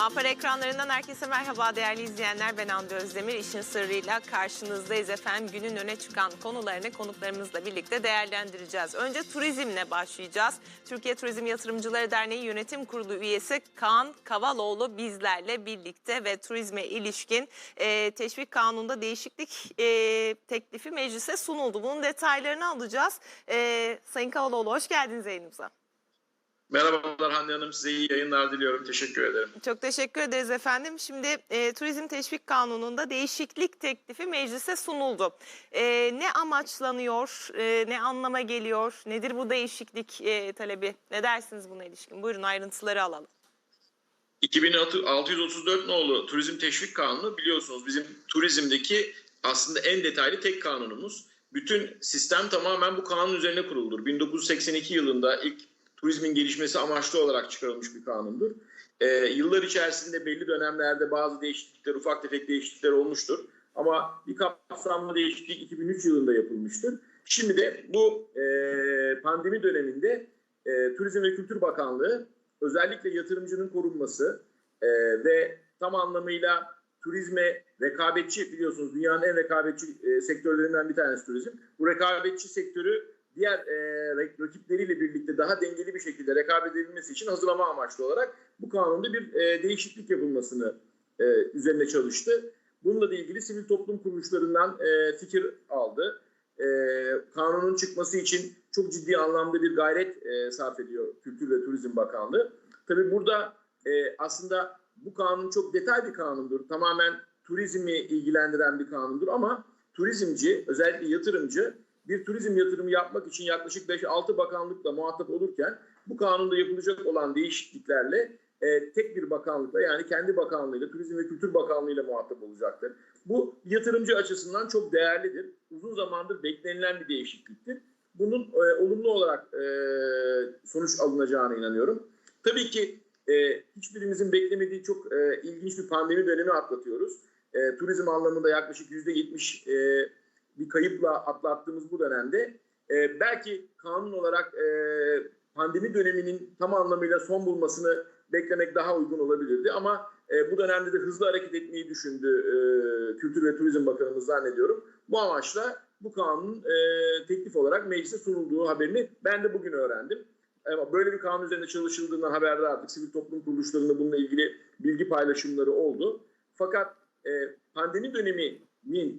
Ampara ekranlarından herkese merhaba değerli izleyenler. Ben Hande Özdemir. İşin sırrıyla karşınızdayız efendim. Günün öne çıkan konularını konuklarımızla birlikte değerlendireceğiz. Önce turizmle başlayacağız. Türkiye Turizm Yatırımcıları Derneği Yönetim Kurulu üyesi Kaan Kavaloğlu bizlerle birlikte ve turizme ilişkin e, teşvik kanununda değişiklik e, teklifi meclise sunuldu. Bunun detaylarını alacağız. E, Sayın Kavaloğlu hoş geldiniz yayınımıza. Merhabalar Hande Hanım, size iyi yayınlar diliyorum. Teşekkür ederim. Çok teşekkür ederiz efendim. Şimdi e, Turizm Teşvik Kanunu'nda değişiklik teklifi meclise sunuldu. E, ne amaçlanıyor, e, ne anlama geliyor, nedir bu değişiklik e, talebi? Ne dersiniz buna ilişkin? Buyurun ayrıntıları alalım. 2634 nolu Turizm Teşvik Kanunu biliyorsunuz bizim turizmdeki aslında en detaylı tek kanunumuz. Bütün sistem tamamen bu kanun üzerine kuruldur. 1982 yılında ilk turizmin gelişmesi amaçlı olarak çıkarılmış bir kanundur. Ee, yıllar içerisinde belli dönemlerde bazı değişiklikler, ufak tefek değişiklikler olmuştur. Ama bir kapsamlı değişiklik 2003 yılında yapılmıştır. Şimdi de bu e, pandemi döneminde e, Turizm ve Kültür Bakanlığı özellikle yatırımcının korunması e, ve tam anlamıyla turizme rekabetçi biliyorsunuz dünyanın en rekabetçi e, sektörlerinden bir tanesi turizm. Bu rekabetçi sektörü diğer e, rakipleriyle birlikte daha dengeli bir şekilde rekabet edilmesi için hazırlama amaçlı olarak bu kanunda bir e, değişiklik yapılmasını e, üzerine çalıştı. Bununla da ilgili sivil toplum kuruluşlarından e, fikir aldı. E, kanunun çıkması için çok ciddi anlamda bir gayret e, sarf ediyor Kültür ve Turizm Bakanlığı. Tabii burada e, aslında bu kanun çok detay bir kanundur. Tamamen turizmi ilgilendiren bir kanundur ama turizmci, özellikle yatırımcı bir turizm yatırımı yapmak için yaklaşık 5-6 bakanlıkla muhatap olurken bu kanunda yapılacak olan değişikliklerle e, tek bir bakanlıkla yani kendi bakanlığıyla, Turizm ve Kültür Bakanlığıyla muhatap olacaktır. Bu yatırımcı açısından çok değerlidir. Uzun zamandır beklenilen bir değişikliktir. Bunun e, olumlu olarak e, sonuç alınacağına inanıyorum. Tabii ki e, hiçbirimizin beklemediği çok e, ilginç bir pandemi dönemi atlatıyoruz. E, turizm anlamında yaklaşık %70 e, bir kayıpla atlattığımız bu dönemde e, belki kanun olarak e, pandemi döneminin tam anlamıyla son bulmasını beklemek daha uygun olabilirdi. Ama e, bu dönemde de hızlı hareket etmeyi düşündü e, Kültür ve Turizm Bakanımız zannediyorum. Bu amaçla bu kanunun e, teklif olarak meclise sunulduğu haberini ben de bugün öğrendim. Ama böyle bir kanun üzerinde çalışıldığından haberdardık. Sivil toplum kuruluşlarında bununla ilgili bilgi paylaşımları oldu. Fakat e, pandemi döneminin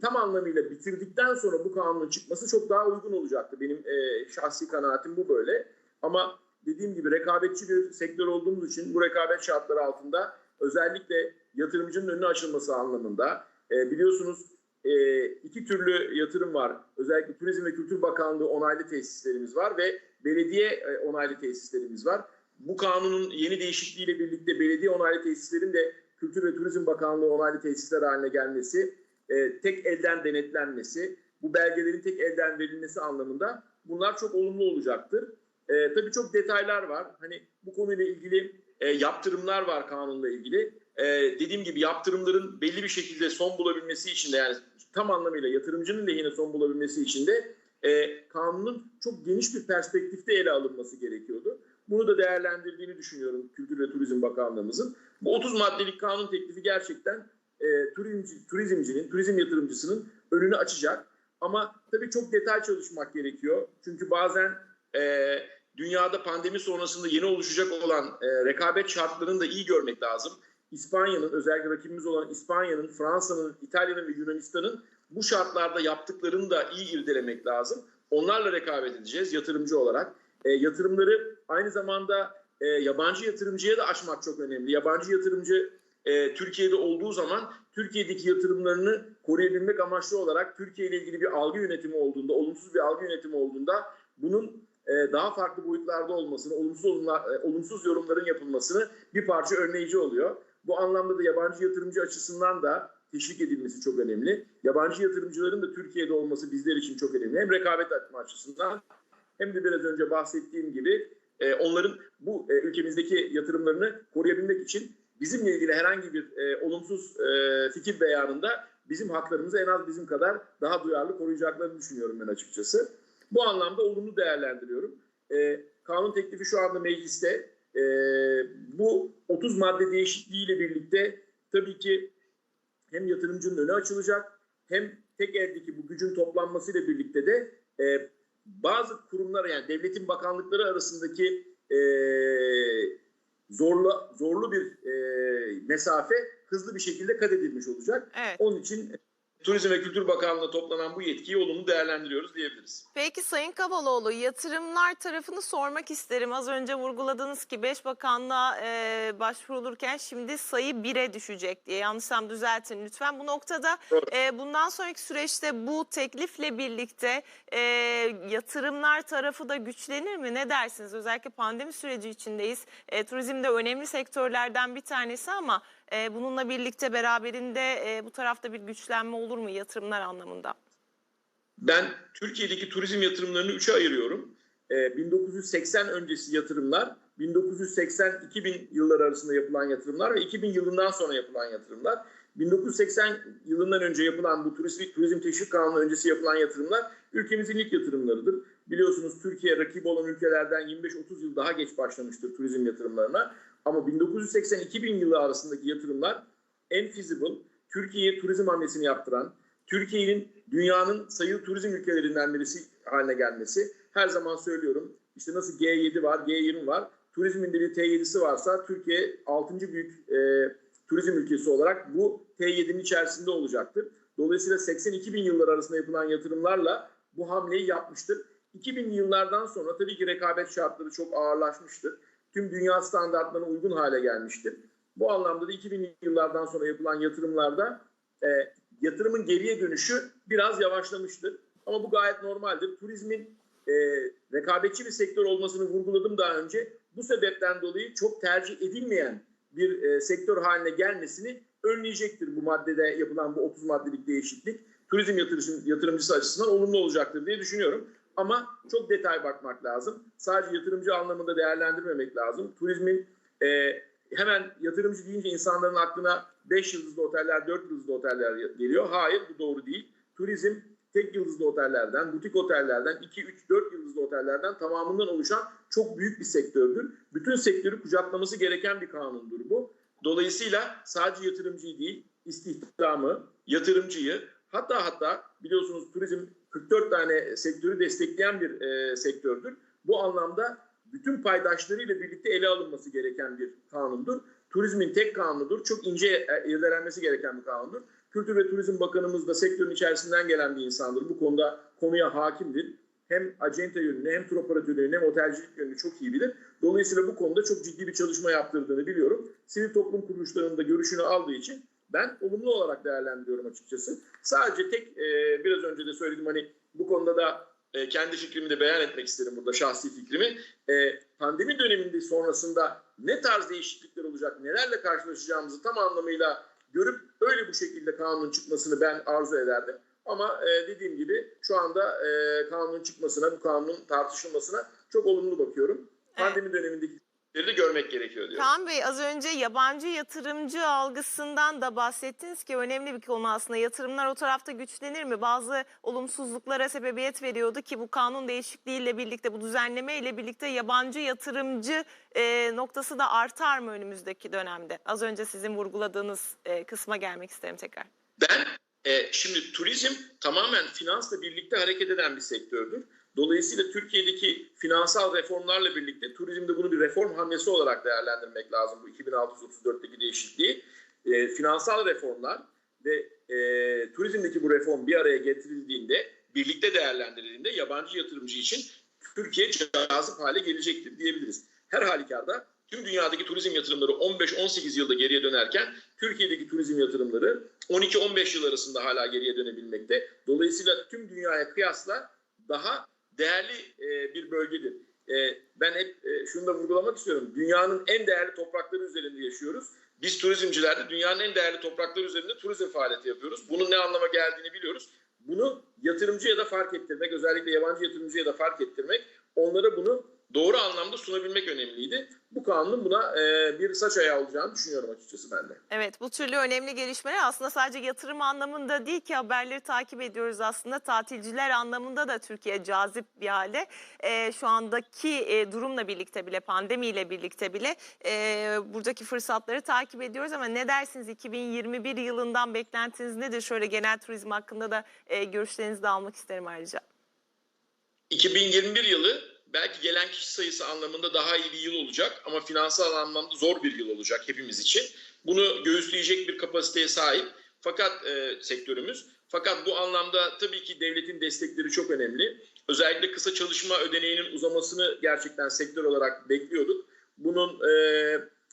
tam anlamıyla bitirdikten sonra bu kanunun çıkması çok daha uygun olacaktı. Benim e, şahsi kanaatim bu böyle. Ama dediğim gibi rekabetçi bir sektör olduğumuz için bu rekabet şartları altında özellikle yatırımcının önüne açılması anlamında e, biliyorsunuz e, iki türlü yatırım var. Özellikle Turizm ve Kültür Bakanlığı onaylı tesislerimiz var ve belediye e, onaylı tesislerimiz var. Bu kanunun yeni değişikliğiyle birlikte belediye onaylı tesislerin de Kültür ve Turizm Bakanlığı onaylı tesisler haline gelmesi, e, tek elden denetlenmesi, bu belgelerin tek elden verilmesi anlamında bunlar çok olumlu olacaktır. E, tabii çok detaylar var. Hani bu konuyla ilgili e, yaptırımlar var kanunla ilgili. E, dediğim gibi yaptırımların belli bir şekilde son bulabilmesi için de yani tam anlamıyla yatırımcının lehine son bulabilmesi için de e, kanunun çok geniş bir perspektifte ele alınması gerekiyordu. Bunu da değerlendirdiğini düşünüyorum Kültür ve Turizm Bakanlığımızın. Bu 30 maddelik kanun teklifi gerçekten e, turizmci, turizmcinin, turizm yatırımcısının önünü açacak. Ama tabii çok detay çalışmak gerekiyor. Çünkü bazen e, dünyada pandemi sonrasında yeni oluşacak olan e, rekabet şartlarını da iyi görmek lazım. İspanya'nın özellikle rakibimiz olan İspanya'nın, Fransa'nın, İtalya'nın ve Yunanistan'ın bu şartlarda yaptıklarını da iyi irdelemek lazım. Onlarla rekabet edeceğiz yatırımcı olarak. E, yatırımları aynı zamanda e, yabancı yatırımcıya da açmak çok önemli. Yabancı yatırımcı e, Türkiye'de olduğu zaman Türkiye'deki yatırımlarını koruyabilmek amaçlı olarak Türkiye ile ilgili bir algı yönetimi olduğunda, olumsuz bir algı yönetimi olduğunda bunun e, daha farklı boyutlarda olmasını, olumsuz, olumlar, e, olumsuz yorumların yapılmasını bir parça önleyici oluyor. Bu anlamda da yabancı yatırımcı açısından da teşvik edilmesi çok önemli. Yabancı yatırımcıların da Türkiye'de olması bizler için çok önemli. Hem rekabet açısından hem de biraz önce bahsettiğim gibi e, onların bu e, ülkemizdeki yatırımlarını koruyabilmek için bizimle ilgili herhangi bir e, olumsuz e, fikir beyanında bizim haklarımızı en az bizim kadar daha duyarlı koruyacaklarını düşünüyorum ben açıkçası. Bu anlamda olumlu değerlendiriyorum. E, kanun teklifi şu anda mecliste. E, bu 30 madde değişikliğiyle birlikte tabii ki hem yatırımcının önü açılacak hem tek eldeki bu gücün toplanmasıyla birlikte de e, bazı kurumlar yani devletin bakanlıkları arasındaki e, zorlu zorlu bir e, mesafe hızlı bir şekilde kat edilmiş olacak. Evet. Onun için Turizm ve Kültür Bakanlığı'na toplanan bu yetkiyi olumlu değerlendiriyoruz diyebiliriz. Peki Sayın Kavaloğlu yatırımlar tarafını sormak isterim. Az önce vurguladınız ki 5 bakanlığa e, başvurulurken şimdi sayı 1'e düşecek diye. Yanlışsam düzeltin lütfen. Bu noktada Doğru. e, bundan sonraki süreçte bu teklifle birlikte e, yatırımlar tarafı da güçlenir mi? Ne dersiniz? Özellikle pandemi süreci içindeyiz. E, turizm de önemli sektörlerden bir tanesi ama e, bununla birlikte beraberinde e, bu tarafta bir güçlenme olur mu yatırımlar anlamında? Ben Türkiye'deki turizm yatırımlarını üçe ayırıyorum. Ee, 1980 öncesi yatırımlar, 1980-2000 yılları arasında yapılan yatırımlar ve 2000 yılından sonra yapılan yatırımlar. 1980 yılından önce yapılan bu turizm, turizm teşvik kanunu öncesi yapılan yatırımlar ülkemizin ilk yatırımlarıdır. Biliyorsunuz Türkiye rakip olan ülkelerden 25-30 yıl daha geç başlamıştır turizm yatırımlarına. Ama 1980-2000 yılı arasındaki yatırımlar en feasible, Türkiye'ye turizm hamlesini yaptıran, Türkiye'nin dünyanın sayılı turizm ülkelerinden birisi haline gelmesi. Her zaman söylüyorum işte nasıl G7 var, G20 var. Turizmin de bir T7'si varsa Türkiye 6. büyük e, turizm ülkesi olarak bu T7'nin içerisinde olacaktır. Dolayısıyla 82 bin yıllar arasında yapılan yatırımlarla bu hamleyi yapmıştır. 2000 yıllardan sonra tabii ki rekabet şartları çok ağırlaşmıştır. Tüm dünya standartlarına uygun hale gelmiştir. Bu anlamda da 2000 yıllardan sonra yapılan yatırımlarda e, yatırımın geriye dönüşü biraz yavaşlamıştır. Ama bu gayet normaldir. Turizmin e, rekabetçi bir sektör olmasını vurguladım daha önce. Bu sebepten dolayı çok tercih edilmeyen bir e, sektör haline gelmesini önleyecektir bu maddede yapılan bu 30 maddelik değişiklik. Turizm yatırım, yatırımcısı açısından olumlu olacaktır diye düşünüyorum. Ama çok detay bakmak lazım. Sadece yatırımcı anlamında değerlendirmemek lazım. Turizmin e, hemen yatırımcı deyince insanların aklına 5 yıldızlı oteller, 4 yıldızlı oteller geliyor. Hayır bu doğru değil. Turizm tek yıldızlı otellerden, butik otellerden, 2, 3, 4 yıldızlı otellerden tamamından oluşan çok büyük bir sektördür. Bütün sektörü kucaklaması gereken bir kanundur bu. Dolayısıyla sadece yatırımcıyı değil, istihdamı, yatırımcıyı, hatta hatta biliyorsunuz turizm 44 tane sektörü destekleyen bir e, sektördür. Bu anlamda bütün paydaşlarıyla birlikte ele alınması gereken bir kanundur. Turizmin tek kanunudur. Çok ince e, irdelenmesi gereken bir kanundur. Kültür ve Turizm Bakanımız da sektörün içerisinden gelen bir insandır. Bu konuda konuya hakimdir. Hem acente yönünü hem tur operatörü hem otelcilik yönünü çok iyi bilir. Dolayısıyla bu konuda çok ciddi bir çalışma yaptırdığını biliyorum. Sivil toplum kuruluşlarının da görüşünü aldığı için ben olumlu olarak değerlendiriyorum açıkçası. Sadece tek e, biraz önce de söyledim hani bu konuda da e, kendi fikrimi de beyan etmek isterim burada şahsi fikrimi. E, pandemi döneminde sonrasında ne tarz değişiklikler olacak, nelerle karşılaşacağımızı tam anlamıyla görüp öyle bu şekilde kanunun çıkmasını ben arzu ederdim. Ama e, dediğim gibi şu anda e, kanunun çıkmasına, bu kanunun tartışılmasına çok olumlu bakıyorum. Pandemi dönemindeki de görmek gerekiyor diyorum. Kaan Bey az önce yabancı yatırımcı algısından da bahsettiniz ki önemli bir konu aslında. Yatırımlar o tarafta güçlenir mi? Bazı olumsuzluklara sebebiyet veriyordu ki bu kanun değişikliğiyle birlikte, bu düzenleme ile birlikte yabancı yatırımcı e, noktası da artar mı önümüzdeki dönemde? Az önce sizin vurguladığınız e, kısma gelmek isterim tekrar. Ben e, şimdi turizm tamamen finansla birlikte hareket eden bir sektördür. Dolayısıyla Türkiye'deki finansal reformlarla birlikte turizmde bunu bir reform hamlesi olarak değerlendirmek lazım bu 2634'teki değişikliği. E, finansal reformlar ve e, turizmdeki bu reform bir araya getirildiğinde, birlikte değerlendirildiğinde yabancı yatırımcı için Türkiye cazip hale gelecektir diyebiliriz. Her halükarda tüm dünyadaki turizm yatırımları 15-18 yılda geriye dönerken Türkiye'deki turizm yatırımları 12-15 yıl arasında hala geriye dönebilmekte. Dolayısıyla tüm dünyaya kıyasla daha değerli e, bir bölgedir. E, ben hep e, şunu da vurgulamak istiyorum. Dünyanın en değerli toprakları üzerinde yaşıyoruz. Biz turizmciler de dünyanın en değerli toprakları üzerinde turizm faaliyeti yapıyoruz. Bunun ne anlama geldiğini biliyoruz. Bunu yatırımcıya da fark ettirmek, özellikle yabancı yatırımcıya da fark ettirmek, onlara bunu doğru anlamda sunabilmek önemliydi. Bu kanunun buna e, bir saç ayağı olacağını düşünüyorum açıkçası ben de. Evet bu türlü önemli gelişmeler aslında sadece yatırım anlamında değil ki haberleri takip ediyoruz aslında tatilciler anlamında da Türkiye cazip bir hale. Ee, şu andaki e, durumla birlikte bile pandemiyle birlikte bile e, buradaki fırsatları takip ediyoruz ama ne dersiniz 2021 yılından beklentiniz nedir? Şöyle genel turizm hakkında da e, görüşlerinizi de almak isterim ayrıca. 2021 yılı belki gelen kişi sayısı anlamında daha iyi bir yıl olacak ama finansal anlamda zor bir yıl olacak hepimiz için. Bunu göğüsleyecek bir kapasiteye sahip fakat e, sektörümüz. Fakat bu anlamda tabii ki devletin destekleri çok önemli. Özellikle kısa çalışma ödeneğinin uzamasını gerçekten sektör olarak bekliyorduk. Bunun e,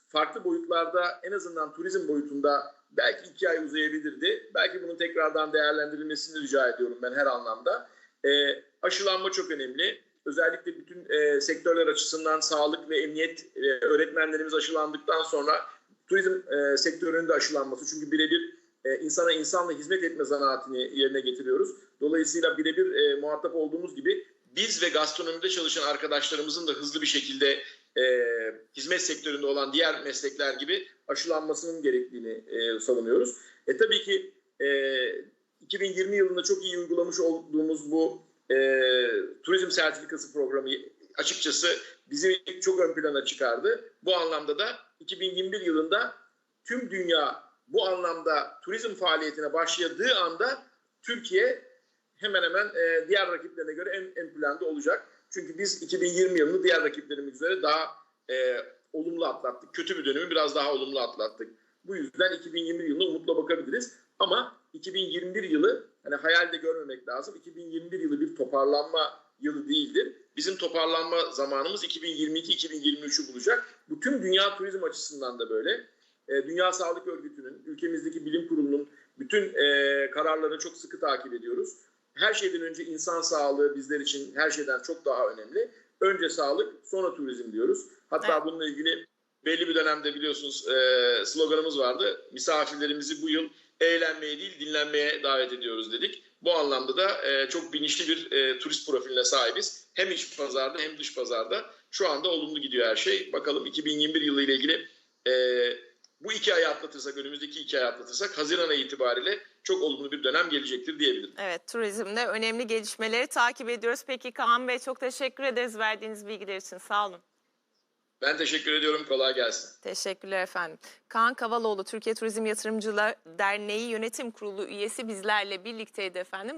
farklı boyutlarda en azından turizm boyutunda belki iki ay uzayabilirdi. Belki bunun tekrardan değerlendirilmesini rica ediyorum ben her anlamda. E, aşılanma çok önemli. Özellikle bütün e, sektörler açısından sağlık ve emniyet e, öğretmenlerimiz aşılandıktan sonra turizm e, sektörünün de aşılanması. Çünkü birebir e, insana insanla hizmet etme zanaatini yerine getiriyoruz. Dolayısıyla birebir e, muhatap olduğumuz gibi biz ve gastronomide çalışan arkadaşlarımızın da hızlı bir şekilde e, hizmet sektöründe olan diğer meslekler gibi aşılanmasının gerektiğini e, savunuyoruz. E tabii ki e, 2020 yılında çok iyi uygulamış olduğumuz bu e, turizm sertifikası programı açıkçası bizi çok ön plana çıkardı. Bu anlamda da 2021 yılında tüm dünya bu anlamda turizm faaliyetine başladığı anda Türkiye hemen hemen e, diğer rakiplerine göre en, en planda olacak. Çünkü biz 2020 yılını diğer rakiplerimiz üzere daha e, olumlu atlattık. Kötü bir dönemi biraz daha olumlu atlattık. Bu yüzden 2021 yılına umutla bakabiliriz. Ama 2021 yılı hani hayalde görmemek lazım. 2021 yılı bir toparlanma yılı değildir. Bizim toparlanma zamanımız 2022-2023'ü bulacak. Bu tüm dünya turizm açısından da böyle. E, dünya Sağlık Örgütü'nün, ülkemizdeki bilim kurulunun bütün e, kararlarını çok sıkı takip ediyoruz. Her şeyden önce insan sağlığı bizler için her şeyden çok daha önemli. Önce sağlık, sonra turizm diyoruz. Hatta Evet. bununla ilgili belli bir dönemde biliyorsunuz e, sloganımız vardı. Misafirlerimizi bu yıl eğlenmeye değil dinlenmeye davet ediyoruz dedik. Bu anlamda da e, çok bilinçli bir e, turist profiline sahibiz. Hem iç pazarda hem dış pazarda şu anda olumlu gidiyor her şey. Bakalım 2021 yılı ile ilgili e, bu iki ayı atlatırsak, önümüzdeki iki ayı atlatırsak Haziran ayı itibariyle çok olumlu bir dönem gelecektir diyebilirim. Evet turizmde önemli gelişmeleri takip ediyoruz. Peki Kaan Bey çok teşekkür ederiz verdiğiniz bilgiler için sağ olun. Ben teşekkür ediyorum. Kolay gelsin. Teşekkürler efendim. Kaan Kavaloğlu Türkiye Turizm Yatırımcılar Derneği Yönetim Kurulu üyesi bizlerle birlikteydi efendim.